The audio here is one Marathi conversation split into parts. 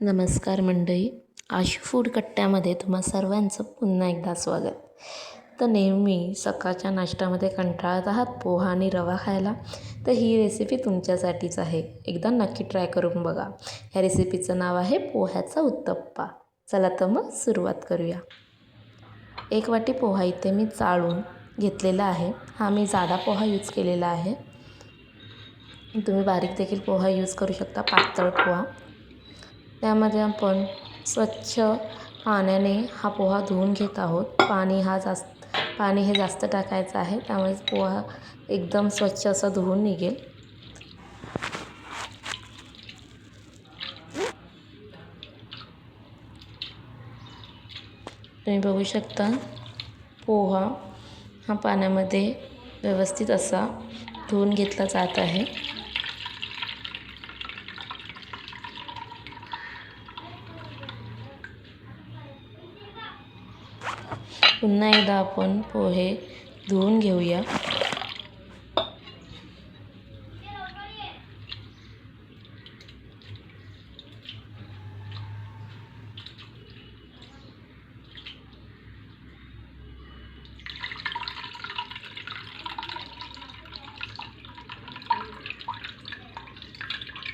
नमस्कार मंडळी आशू फूड कट्ट्यामध्ये तुम्हा सर्वांचं पुन्हा एकदा स्वागत. तर नेहमी सकाळच्या नाश्त्यामध्ये कंटाळत आहात पोहा आणि रवा खायला? तर ही रेसिपी तुमच्यासाठीच आहे. एकदा नक्की ट्राय करून बघा. ह्या रेसिपीचं नाव आहे पोह्याचा उत्तप्पा. चला तर मग सुरुवात करूया. एक वाटी पोहा इथे मी चाळून घेतलेला आहे. हा मी जाडा पोहा यूज केलेला आहे. तुम्ही बारीक देखील पोहा यूज करू शकता पातळ पोहा. त्यामध्ये आपण स्वच्छ पाण्याने हा पोहा धुवून घेत आहोत. पाणी हा जास्त पाणी हे जास्त टाकायचं आहे. त्यामुळे पोहा एकदम स्वच्छ असं धुवून निघेल. तुम्ही बघू शकता पोहा हा पाण्यामध्ये व्यवस्थित असा धुवून घेतला जात आहे. पुन्हा एकदा आपण पोहे धुवून घेऊया.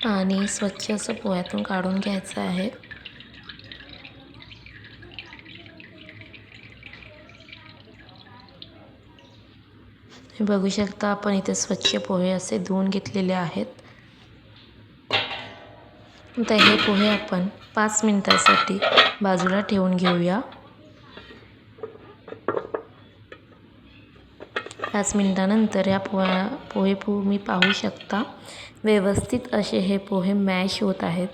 पाणी स्वच्छ असं पोह्यातून काढून घ्यायचं आहे. तुम्ही बघू शकता आपण इथे स्वच्छ पोहे असे धुवून घेतलेले आहेत. आता हे पोहे आपण पाच मिनटासाठी बाजूला ठेवून घेऊया. पाच मिनटानंतर या पोह्या पोहे तुम्ही पाहू शकता. व्यवस्थित असे हे पोहे मॅश होत आहेत.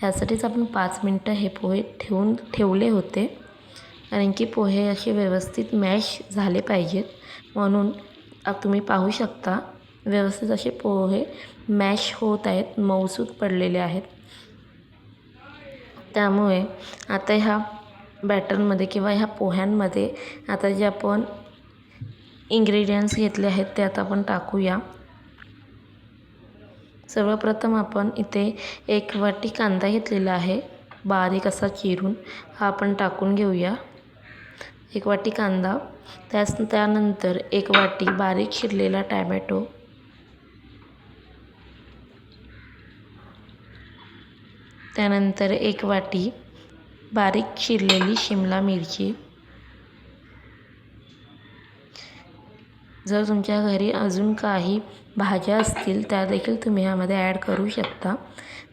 ह्यासाठीच आपण पाच मिनटं हे पोहे ठेवून ठेवले होते. कारण की पोहे असे व्यवस्थित मॅश झाले पाहिजेत. म्हणून तुम्ही पाहू शकता व्यवस्थित असे पोहे मॅश होत आहेत मऊसूत पडलेले आहेत. त्यामुळे आता ह्या बॅटरमध्ये किंवा ह्या पोह्यांमध्ये आता जे आपण इन्ग्रेडियंट्स घेतले आहेत ते आता आपण टाकूया. सर्वप्रथम आपण इथे एक वाटी कांदा घेतलेला आहे बारीक असा चिरून. हा आपण टाकून घेऊया. एक वाटी कांदा त्यास त्यानंतर एक वाटी बारीक चिरलेला टॅमॅटो. त्यानंतर एक वाटी बारीक चिरलेली शिमला मिरची. जर तुमच्या घरी अजून काही भाज्या असतील त्या देखील तुम्ही ह्यामध्ये ॲड करू शकता.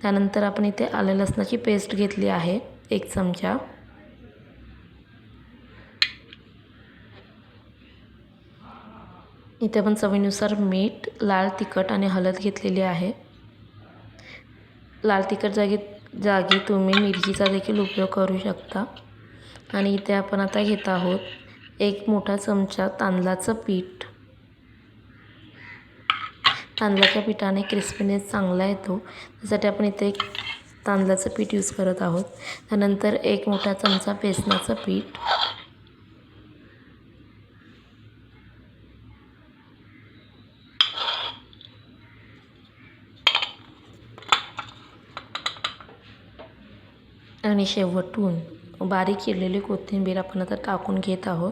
त्यानंतर आपण इथे आलं लसणाची पेस्ट घेतली आहे एक चमचा. इथे आपण चवीनुसार मीठ लाल तिखट आणि हळद घेतलेली आहे. लाल तिखट जागी जागी तुम्ही मिरचीचा देखील उपयोग करू शकता. आणि इथे आपण आता घेत आहोत एक मोठा चमचा तांदळाचं पीठ. तांदळाच्या पिठाने क्रिस्पीनेस चांगला येतो. त्यासाठी आपण इथे एक तांदळाचं पीठ यूज करत आहोत. त्यानंतर एक मोठा चमचा बेसनाचं पीठ. आणि शेवटून बारीक चिरलेली कोथिंबीर आपण आता टाकून घेत आहोत.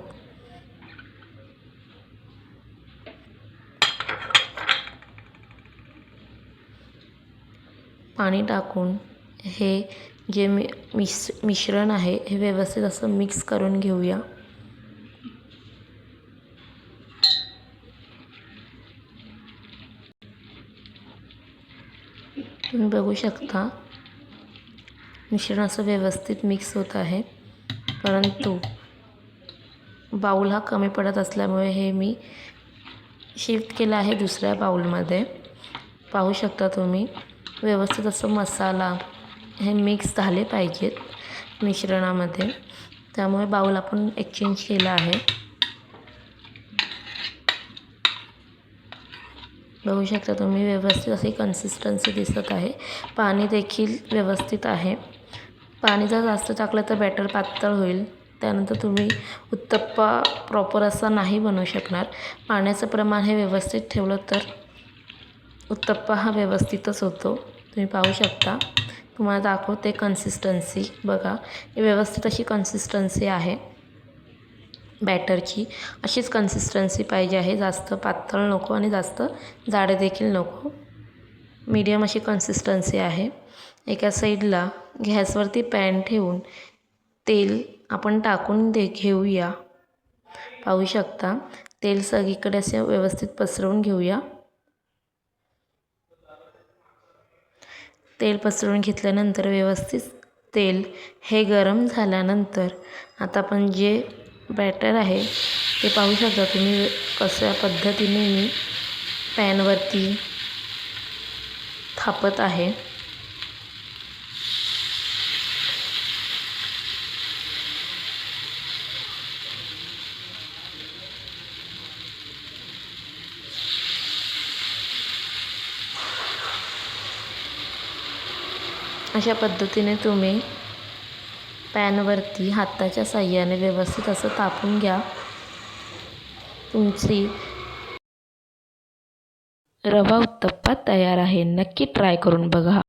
पाणी टाकून हे जे मि मिस मिश्रण आहे हे व्यवस्थित असं मिक्स करून घेऊया. तुम्ही बघू शकता मिश्रण असं व्यवस्थित मिक्स होत आहे. परंतु बाऊल हा कमी पडत असल्यामुळे हे मी शिफ्ट केलं आहे दुसऱ्या बाऊलमध्ये. पाहू शकता तुम्ही व्यवस्थित असं मसाला हे मिक्स झाले पाहिजेत मिश्रणामध्ये. त्यामुळे बाऊल आपण एक्सचेंज केला आहे. बघू शकता तुम्ही व्यवस्थित अशी कन्सिस्टन्सी दिसत आहे. पाणी देखील व्यवस्थित आहे. पाणी जर जास्त टाकलं तर बॅटर पातळ होईल. त्यानंतर तुम्ही उत्तप्पा प्रॉपर असा नाही बनवू शकणार. पाण्याचं प्रमाण हे व्यवस्थित ठेवलं तर उत्तप्पा हा व्यवस्थितच होतो. तुम्ही पाहू शकता. तुम्हाला दाखवते कन्सिस्टन्सी बघा ही व्यवस्थित अशी कन्सिस्टन्सी आहे. बॅटरची अशीच कन्सिस्टन्सी पाहिजे आहे. जास्त पातळ नको आणि जास्त जाडे देखील नको. मीडियम अशी कन्सिस्टन्सी आहे. एका साईडला गॅसवरती पॅन ठेवून तेल आपण टाकून दे घेऊया. पाहू शकता? तेल सगळीकडे असे व्यवस्थित पसरवून घेऊया. तेल पसरवून घेतल्यानंतर व्यवस्थित तेल हे गरम झाल्यानंतर आता आपण जे बॅटर आहे ते पाहू शकता तुम्ही कशा पद्धतीने मी पॅनवरती थापत आहे. अशा पद्धतीने तुम्ही पॅनवरती हाताच्या साह्याने व्यवस्थित असं तापून घ्या. तुमची रवा उत्तप्पा तयार आहे. नक्की ट्राय करून बघा.